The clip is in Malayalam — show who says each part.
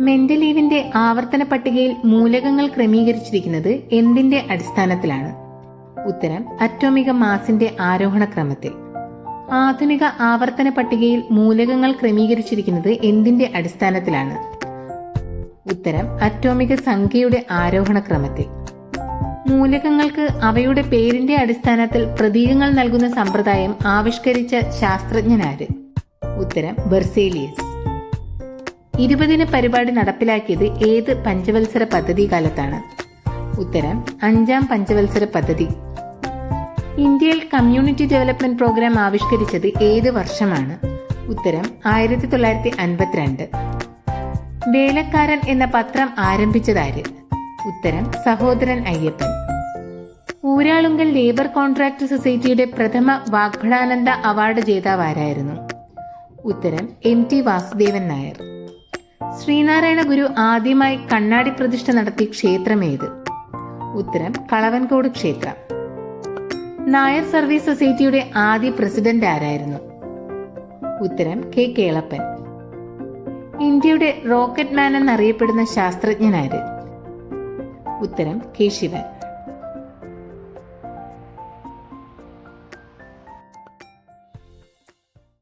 Speaker 1: മെന്റലീവിന്റെ ആവർത്തന പട്ടികയിൽ മൂലകങ്ങൾ ക്രമീകരിച്ചിരിക്കുന്നത് എന്തിന്റെ അടിസ്ഥാനത്തിലാണ്? ഉത്തരം അറ്റോമിക മാസിന്റെ ആരോഹണ ക്രമത്തിൽ. ആധുനിക ആവർത്തന പട്ടികയിൽ മൂലകങ്ങൾ ക്രമീകരിച്ചിരിക്കുന്നത് എന്തിന്റെ അടിസ്ഥാനത്തിലാണ്? ഉത്തരം അറ്റോമിക സംഖ്യയുടെ ആരോഹണ ക്രമത്തിൽ. മൂലകങ്ങൾക്ക് അവയുടെ പേരിന്റെ അടിസ്ഥാനത്തിൽ പ്രതീകങ്ങൾ നൽകുന്ന സമ്പ്രദായം ആവിഷ്കരിച്ച ശാസ്ത്രജ്ഞനാര്? ഉത്തരം ബെർസേലിയസ്. ഇരുപതിന് പരിപാടി നടപ്പിലാക്കിയത് ഏത് പഞ്ചവത്സര പദ്ധതി കാലത്താണ്? ഉത്തരം അഞ്ചാം പഞ്ചവത്സര പദ്ധതി. ഇന്ത്യയിൽ കമ്മ്യൂണിറ്റി ഡെവലപ്മെന്റ് പ്രോഗ്രാം ആവിഷ്കരിച്ചത് ഏത് വർഷമാണ്? ഉത്തരം ആയിരത്തി തൊള്ളായിരത്തി അൻപത്തിരണ്ട് വേലക്കാരൻ എന്ന പത്രം ആരംഭിച്ചതാര്? ഉത്തരം സഹോദരൻ അയ്യപ്പൻ. ഊരാളുങ്കൽ ലേബർ കോൺട്രാക്ട് സൊസൈറ്റിയുടെ പ്രഥമ വാഗ്ഭടാനന്ദ അവാർഡ് ജേതാവാരായിരുന്നു ഉത്തരം എം ടി വാസുദേവൻ നായർ. ശ്രീനാരായണ ഗുരു ആദ്യമായി കണ്ണാടി പ്രതിഷ്ഠ നടത്തിയ ക്ഷേത്രമേത് ഉത്തരം കളവൻകോട് ക്ഷേത്രം. നായർ സർവീസ് സൊസൈറ്റിയുടെ ആദ്യ പ്രസിഡന്റ് ആരായിരുന്നു? ഉത്തരം കെ കേളപ്പൻ. ഇന്ത്യയുടെ റോക്കറ്റ് മാൻ എന്നറിയപ്പെടുന്ന ശാസ്ത്രജ്ഞനാര് ഉത്തരം കെ ശിവൻ.